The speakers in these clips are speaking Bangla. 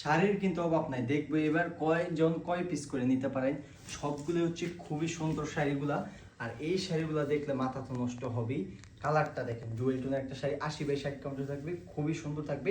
শাড়ির কিন্তু অভাব নাই। দেখব এবার কয়জন, কয় পিস করে নিতে পারেন। সবগুলো হচ্ছে খুবই সুন্দর শাড়িগুলা। আর এই শাড়িগুলো দেখলে মাথা তো নষ্ট হবেই। কালারটা দেখেন ডুয়েল টোনের একটা শাড়ি, আশি বাই ষাট কাউন্টার থাকবে, খুবই সুন্দর থাকবে।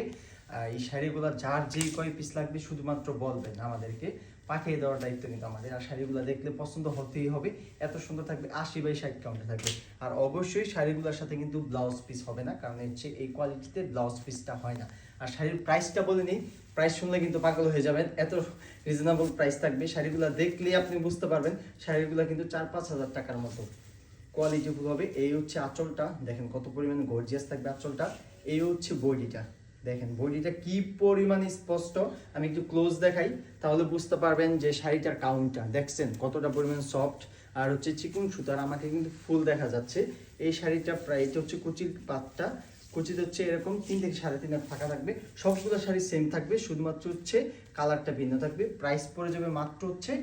এই শাড়িগুলো যার যেই কয় পিস লাগবে, শুধুমাত্র বলবেন আমাদেরকে। পাঠিয়ে দেওয়ার দায়িত্ব কিন্তু আমাদের। আর শাড়িগুলো দেখলে পছন্দ হতেই হবে। এত সুন্দর থাকবে, আশি বাই ষাট কাউন্টে থাকবে। আর অবশ্যই শাড়িগুলোর সাথে কিন্তু ব্লাউজ পিস হবে না, কারণ হচ্ছে এই কোয়ালিটিতে ব্লাউজ পিসটা হয় না। আর শাড়ির প্রাইসটা বলে নিই প্রাইস শুনলে কিন্তু পাগল হয়ে যাবেন। এত রিজনেবল প্রাইস থাকবে। শাড়িগুলো দেখলেই আপনি বুঝতে পারবেন, শাড়িগুলো কিন্তু চার পাঁচ হাজার টাকার মতো কোয়ালিটিফুল হবে। এই হচ্ছে আঁচলটা। দেখেন কত পরিমাণে গর্জিয়াস থাকবে আঁচলটা। এই হচ্ছে বডিটা দেখেন বডিটা কি পরিমাণে স্পষ্ট? আমি একটু ক্লোজ দেখাই, তাহলে বুঝতে পারবেন যে শাড়িটার কাউন্টটা দেখছেন, কতটা পরিমাণ সফট আর হচ্ছে চিকুন সুতার আমাকে কিন্তু ফুল দেখা যাচ্ছে। এই শাড়িটা প্রায়, এটা হচ্ছে কুচির পাতটা। কুচিতে হচ্ছে এরকম তিন থেকে সাড়ে তিন ফাঁকা থাকবে। সবগুলো শাড়ি সেম থাকবে, শুধুমাত্র হচ্ছে কালারটা ভিন্ন থাকবে। প্রাইস পড়ে যাবে মাত্র হচ্ছে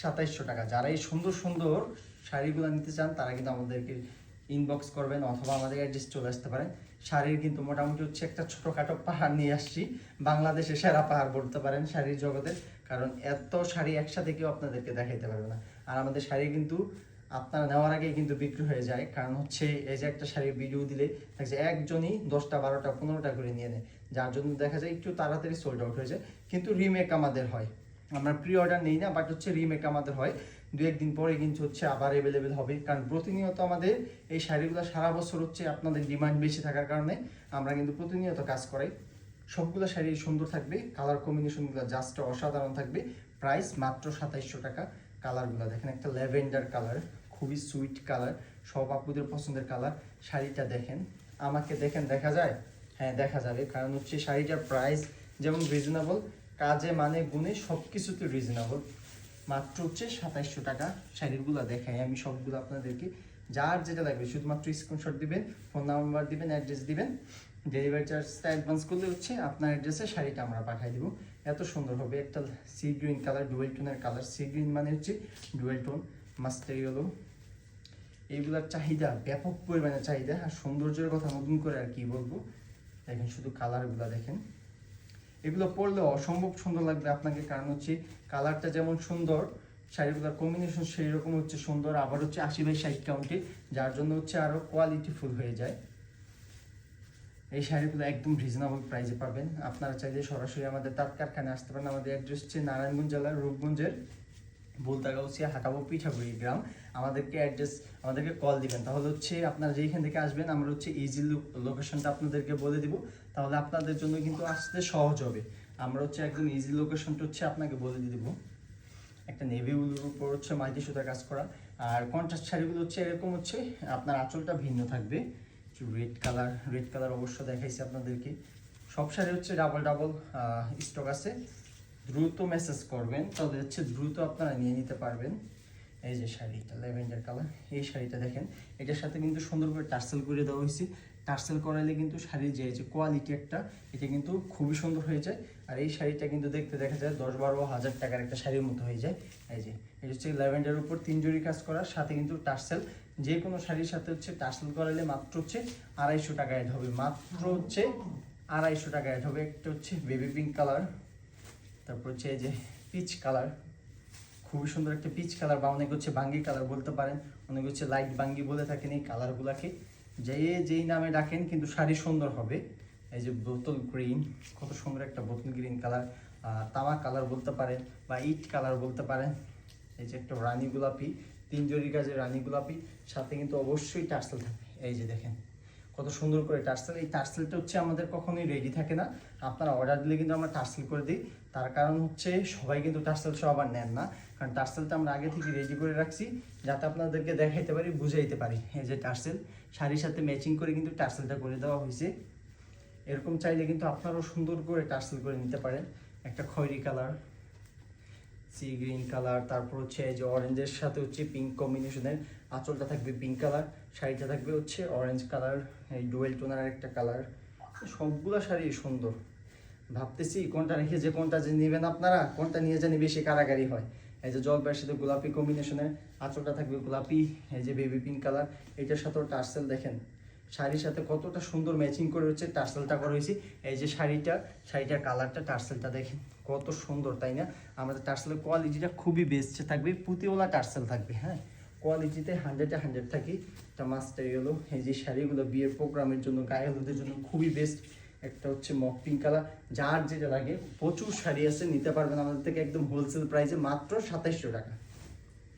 সাতাইশশো টাকা। যারা এই সুন্দর সুন্দর শাড়িগুলো নিতে চান, তারা কিন্তু আমাদেরকে ইনবক্স করবেন অথবা আমাদের অ্যাড্রেস চলে আসতে পারেন শাড়ির কিন্তু মোটামুটি হচ্ছে একটা ছোটোখাটো পাহাড় নিয়ে আসছি। বাংলাদেশের সেরা পাহাড় বলতে পারেন শাড়ির জগতে, কারণ এত শাড়ি একসাথে কেউ আপনাদেরকে দেখাইতে পারবে না। আর আমাদের শাড়ি কিন্তু আপনারা নেওয়ার আগেই কিন্তু বিক্রি হয়ে যায়। কারণ হচ্ছে এই যে একটা শাড়ির ভিডিও দিলে দেখছে একজনই দশটা, বারোটা, পনেরোটা করে নিয়ে নেয়। যার জন্য দেখা যায় একটু তাড়াতাড়ি সোল্ড আউট হয়ে যায়। কিন্তু রিমেক আমাদের হয়। আমরা প্রি অর্ডার নেই না বাট হচ্ছে রিমেক আমাদের হয়। দু একদিন পরে কিন্তু হচ্ছে আবার অ্যাভেলেবেল হবে। কারণ প্রতিনিয়ত আমাদের এই শাড়িগুলো সারা বছর হচ্ছে আপনাদের ডিমান্ড বেশি থাকার কারণে আমরা কিন্তু প্রতিনিয়ত কাজ করাই। সবগুলো শাড়ি সুন্দর থাকবে কালার কম্বিনেশনগুলো জাস্ট অসাধারণ থাকবে। প্রাইস মাত্র সাতাইশশো টাকা। কালারগুলো দেখেন, একটা ল্যাভেন্ডার কালার, খুবই সুইট কালার, সব আপুদের পছন্দের কালার। শাড়িটা দেখেন, আমাকে দেখেন, দেখা যায়? হ্যাঁ দেখা যাবে। কারণ হচ্ছে শাড়িটার প্রাইস যেমন রিজনেবল কাজে মানে গুণে সব কিছুতে রিজনেবল মাত্র হচ্ছে সাতাইশশো টাকা শাড়িগুলো দেখাই আমি সবগুলো আপনাদেরকে। যার যেটা লাগবে, শুধুমাত্র স্ক্রিনশট দিবেন ফোন নাম্বার দিবেন অ্যাড্রেস দিবেন। ডেলিভারি চার্জটা অ্যাডভান্স করলে হচ্ছে আপনার অ্যাড্রেসে শাড়িটা আমরা পাঠিয়ে দিব। এত সুন্দর হবে, একটা সি গ্রিন কালার ডুয়েল টোনের কালার সি গ্রিন মানে হচ্ছে ডুয়েল টোন মাস্টার ইয়েলো এইগুলার চাহিদা, ব্যাপক পরিমাণে চাহিদা। আর সৌন্দর্যের কথা নতুন করে আর কি বলব? দেখেন শুধু কালারগুলো দেখেন। এগুলো পরলে অসম্ভব সুন্দর লাগবে আপনাকে, কারণ হচ্ছে কালারটা যেমন সুন্দর, শাড়িগুলোর কম্বিনেশন সেই রকম হচ্ছে সুন্দর, আবার হচ্ছে আশি বাই ষাট কাউন্টে যার জন্য হচ্ছে আরও কোয়ালিটিফুল হয়ে যায়। এই শাড়িগুলো একদম রিজনেবল প্রাইসে পাবেন। আপনারা চাইলে সরাসরি আমাদের তাঁত কারখানায় আসতে পারেন। আমাদের অ্যাড্রেস হচ্ছে নারায়ণগঞ্জ জেলার রূপগঞ্জের বুলতাগাউসিয়া হাটাবো, পিঠাগুড়ি গ্রাম, আমাদেরকে অ্যাড্রেস আমাদেরকে কল দিবেন। তাহলে হচ্ছে আপনারা যেইখান থেকে আসবেন, আমরা হচ্ছে ইজি লোকেশনটা আপনাদেরকে বলে দিব। তাহলে আপনাদের জন্য কিন্তু আসতে সহজ হবে। আমরা হচ্ছে একদম ইজি লোকেশনটা হচ্ছে আপনাকে বলে দিয়ে দিব। একটা নেভি ব্লুর উপর হচ্ছে মাল্টি সুতা কাজ করা। আর কন্ট্রাস্ট শাড়িগুলো হচ্ছে এরকম হচ্ছে, আপনার আঁচলটা ভিন্ন থাকবে। রেড কালার রেড কালার অবশ্য দেখাইছি আপনাদেরকে। সব শাড়ি হচ্ছে ডাবল ডাবল স্টক আছে। দ্রুত মেসেজ করবেন, তাহলে হচ্ছে দ্রুত আপনারা নিয়ে নিতে পারবেন। এই যে শাড়িটা, ল্যাভেন্ডার কালার, এই শাড়িটা দেখেন, এটার সাথে কিন্তু সুন্দর করে টার্সেল করে দেওয়া হয়েছে। টার্সেল করাইলে কিন্তু শাড়ির যে যে কোয়ালিটি একটা, এটা কিন্তু খুবই সুন্দর হয়ে যায়। আর এই শাড়িটা কিন্তু দেখতে দেখা যায় দশ বারো হাজার টাকার একটা শাড়ির মতো হয়ে যায়। এই যে এটা হচ্ছে ল্যাভেন্ডার উপর তিন জড়ি কাজ করার সাথে কিন্তু টার্সেল। যে কোনো শাড়ির সাথে হচ্ছে টার্সেল করাইলে মাত্র হচ্ছে আড়াইশো টাকা অ্যাড হবে। মাত্র হচ্ছে আড়াইশো টাকা অ্যাড হবে। একটা হচ্ছে বেবি পিঙ্ক কালার তারপর হচ্ছে এই যে পিচ কালার খুবই সুন্দর একটা পিচ কালার বা অনেক হচ্ছে বাঙ্গি কালার বলতে পারেন, অনেক হচ্ছে লাইট বাঙ্গি বলে থাকেন এই কালারগুলাকে যে যেই নামে ডাকেন কিন্তু শাড়ি সুন্দর হবে। এই যে বোতল গ্রিন কত সুন্দর একটা বোতল গ্রিন কালার তামা কালার বলতে পারেন বা ইট কালার বলতে পারেন। এই যে একটা রানী গোলাপি তিন জরি গাছের রানী গোলাপি, সাথে কিন্তু অবশ্যই টার্সেল থাকবে। এই যে দেখেন কত সুন্দর করে টার্সেল, এই টার্সেলটা হচ্ছে আমাদের কখনোই রেডি থাকে না। আপনারা অর্ডার দিলে কিন্তু আমরা টার্সেল করে দিই। তার কারণ হচ্ছে সবাই কিন্তু টার্সেল সহ আবার নেন না। কারণ টার্সেলটা আমরা আগে থেকে রেডি করে রাখছি, যাতে আপনাদেরকে দেখাইতে পারি, বুঝাইতে পারি, এই যে টার্সেল। শাড়ির সাথে ম্যাচিং করে কিন্তু টার্সেলটা করে দেওয়া হয়েছে। এরকম চাইলে কিন্তু আপনারাও সুন্দর করে টার্সেল করে নিতে পারেন। একটা খয়েরি কালার সি গ্রিন কালার, তারপর হচ্ছে যে অরেঞ্জের সাথে হচ্ছে পিঙ্ক কম্বিনেশনের আঁচলটা থাকবে পিঙ্ক কালার শাড়িটা থাকবে হচ্ছে অরেঞ্জ কালার এই ডুয়েল টোনার একটা কালার সবগুলো শাড়ি সুন্দর। ভাবতেছি কোনটা রেখে যে কোনটা যে নেবেন আপনারা, কোনটা নিয়ে জানি বেশি কারাগারি হয়। এই যে জলপাইয়ের সাথে গোলাপি কম্বিনেশনের আঁচলটা থাকবে গোলাপি, এই যে বেবি পিঙ্ক কালার এটার সাথেও টার্সেল দেখেন। শাড়ির সাথে কতটা সুন্দর ম্যাচিং করে হচ্ছে টার্সেলটা করা হয়েছে। এই যে শাড়িটা, শাড়িটার কালারটা টার্সেলটা দেখেন, কত সুন্দর, তাই না? আমাদের টার্সেলের কোয়ালিটিটা খুবই বেস্ট থাকবে, পুঁতিওয়ালা টার্সেল থাকবে হ্যাঁ? কোয়ালিটিতে হান্ড্রেডে হান্ড্রেড থাকি। একটা মাস্টার হলো, এই যে শাড়িগুলো বিয়ের প্রোগ্রামের জন্য, গায়ে হলুদের জন্য খুবই বেস্ট একটা হচ্ছে মক পিঙ্ক কালার যার যেটা লাগে, প্রচুর শাড়ি আছে, নিতে পারবেন আমাদের থেকে একদম হোলসেল প্রাইসে মাত্র সাতাইশশো টাকা।